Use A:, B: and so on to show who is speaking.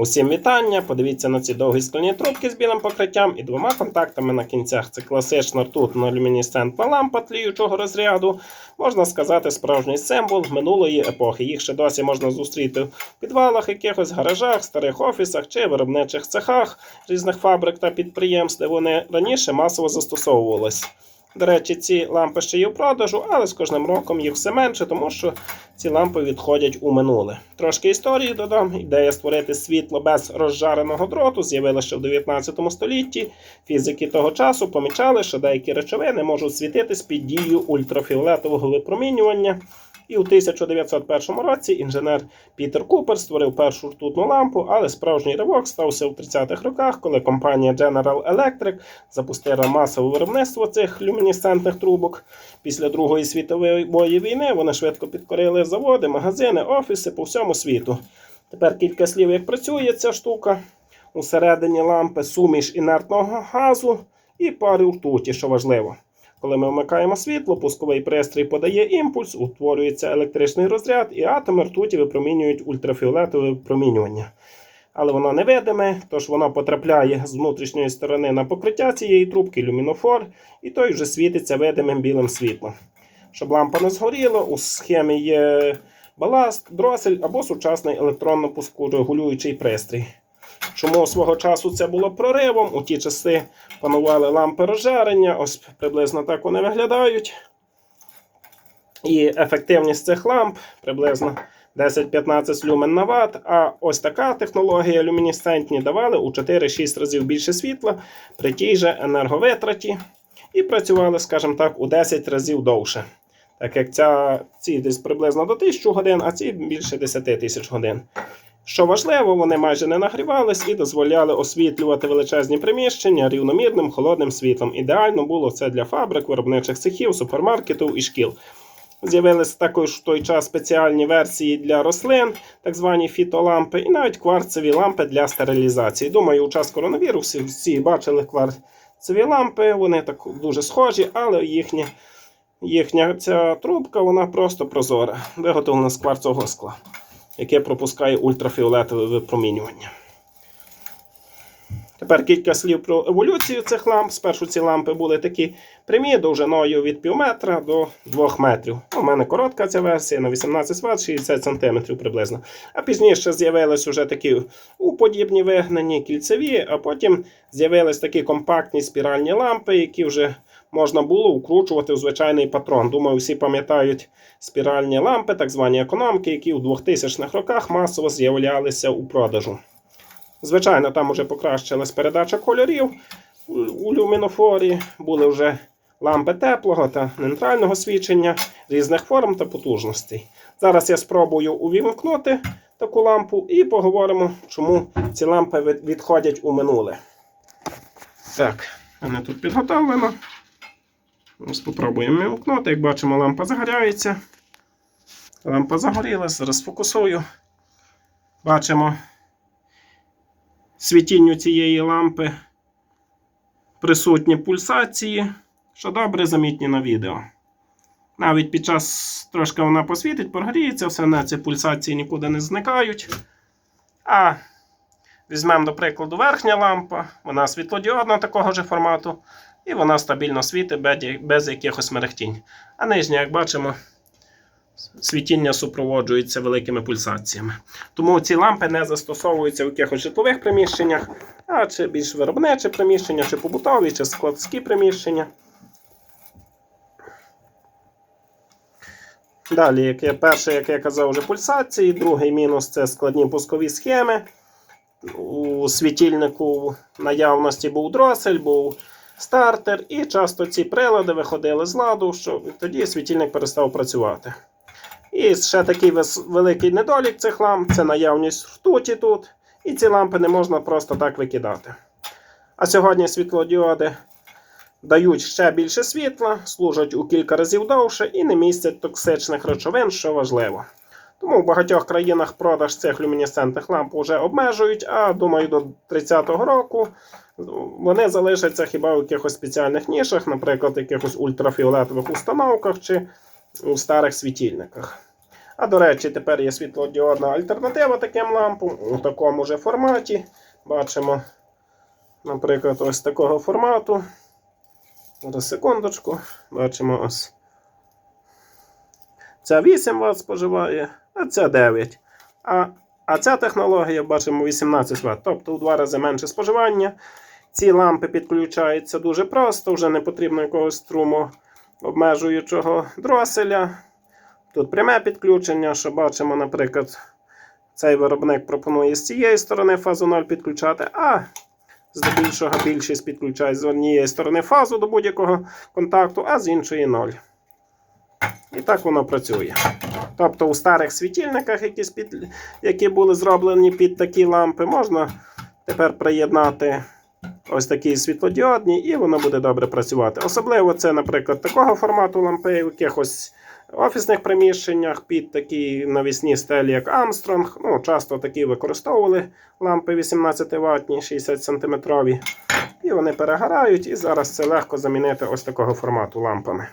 A: Усім вітання! Подивіться на ці довгі скляні трубки з білим покриттям і двома контактами на кінцях. Це класична ртутно люмінесцентна лампа тліючого розряду. Можна сказати, справжній символ минулої епохи. Їх ще досі можна зустріти в підвалах, якихось гаражах, старих офісах чи виробничих цехах різних фабрик та підприємств, де вони раніше масово застосовувались. До речі, ці лампи ще є в продажу, але з кожним роком їх все менше, тому що ці лампи відходять у минуле. Трошки історії додам. Ідея створити світло без розжареного дроту з'явилася ще в 19 столітті. Фізики того часу помічали, що деякі речовини можуть світитись під дією ультрафіолетового випромінювання. І у 1901 році інженер Пітер Купер створив першу ртутну лампу, але справжній ривок стався у 30-х роках, коли компанія General Electric запустила масове виробництво цих люмінесцентних трубок. Після Другої світової війни вони швидко підкорили заводи, магазини, офіси по всьому світу. Тепер кілька слів, як працює ця штука. Усередині лампи суміш інертного газу і пари ртуті, що важливо. Коли ми вмикаємо світло, пусковий пристрій подає імпульс, утворюється електричний розряд, і атоми ртуті випромінюють ультрафіолетове випромінювання. Але воно невидиме, тож воно потрапляє з внутрішньої сторони на покриття цієї трубки люмінофор, і той вже світиться видимим білим світлом. Щоб лампа не згоріла, у схемі є баласт, дросель або сучасний електронно-пускорегулюючий пристрій. Чому свого часу це було проривом? У ті часи панували лампи розжарення, ось приблизно так вони виглядають. І ефективність цих ламп приблизно 10-15 люмен на ватт. А ось така технологія люмінесцентні давали у 4-6 разів більше світла при тій же енерговитраті. І працювали, скажімо так, у 10 разів довше. Так як ця, ці десь приблизно до 1000 годин, а ці більше 10 тисяч годин. Що важливо, вони майже не нагрівались і дозволяли освітлювати величезні приміщення рівномірним холодним світлом. Ідеально було це для фабрик, виробничих цехів, супермаркетів і шкіл. З'явилися також в той час спеціальні версії для рослин, так звані фітолампи, і навіть кварцеві лампи для стерилізації. Думаю, у час коронавірусу всі бачили кварцеві лампи, вони так дуже схожі, але їхня, їхня ця трубка вона просто прозора, виготовлена з кварцового скла яке пропускає ультрафіолетове випромінювання. Тепер кілька слів про еволюцію цих ламп. Спершу ці лампи були такі прямі, довжиною від пів метра до 2 метрів. У мене коротка ця версія на 18 Вт, 60 см приблизно. А пізніше з'явились вже такі уподібні вигнані кільцеві, а потім з'явились такі компактні спіральні лампи, які вже можна було вкручувати в звичайний патрон. Думаю, всі пам'ятають спіральні лампи, так звані економки, які у 2000-х роках масово з'являлися у продажу. Звичайно, там вже покращилась передача кольорів у люмінофорі, були вже лампи теплого та нейтрального свічення різних форм та потужностей. Зараз я спробую увімкнути таку лампу і поговоримо, чому ці лампи відходять у минуле. Так, мене тут підготовлено. Спробуємо вимкнути. Як бачимо, лампа загоряється. Лампа загорілась, зараз фокусую. Бачимо світінню цієї лампи присутні пульсації, що добре замітні на відео. Навіть під час трошки вона посвітить, прогріється, все на ці пульсації нікуди не зникають. А візьмемо, до прикладу, верхня лампа, вона світлодіодна такого ж формату. І вона стабільно світить без якихось мерехтінь. А нижня, як бачимо, світіння супроводжується великими пульсаціями. Тому ці лампи не застосовуються в якихось житлових приміщеннях, а чи більш виробниче приміщення, чи побутові, чи складські приміщення. Далі, як я, перше, як я казав, вже пульсації, другий мінус це складні пускові схеми. У світильнику наявності був дросель, був стартер, і часто ці прилади виходили з ладу, що тоді світильник перестав працювати. І ще такий великий недолік цих ламп це наявність ртуті тут. І ці лампи не можна просто так викидати. А сьогодні світлодіоди дають ще більше світла, служать у кілька разів довше і не містять токсичних речовин, що важливо. Тому в багатьох країнах продаж цих люмінесцентних ламп вже обмежують, а думаю, до 30-го року вони залишаться хіба в якихось спеціальних нішах, наприклад, в якихось ультрафіолетових установках чи у старих світильниках. А до речі, тепер є світлодіодна альтернатива таким лампам у такому же форматі. Бачимо, наприклад, ось такого формату. Зараз секундочку. Бачимо ось. Ця 8 Вт споживає, а ця 9. А, а ця технологія, бачимо, 18 Вт, тобто у два рази менше споживання. Ці лампи підключаються дуже просто, вже не потрібно якогось струму обмежуючого дроселя. Тут пряме підключення, що бачимо, наприклад, цей виробник пропонує з цієї сторони фазу 0 підключати, а здебільшого більшість підключає з однієї сторони фазу до будь-якого контакту, а з іншої 0. І так воно працює. Тобто у старих світильниках, які, спід- які були зроблені під такі лампи, можна тепер приєднати ось такі світлодіодні, і воно буде добре працювати. Особливо це, наприклад, такого формату лампи в якихось офісних приміщеннях під такі навісні стелі, як Armstrong. Ну, часто такі використовували лампи 18 ватні, 60 см. І вони перегорають, і зараз це легко замінити ось такого формату лампами.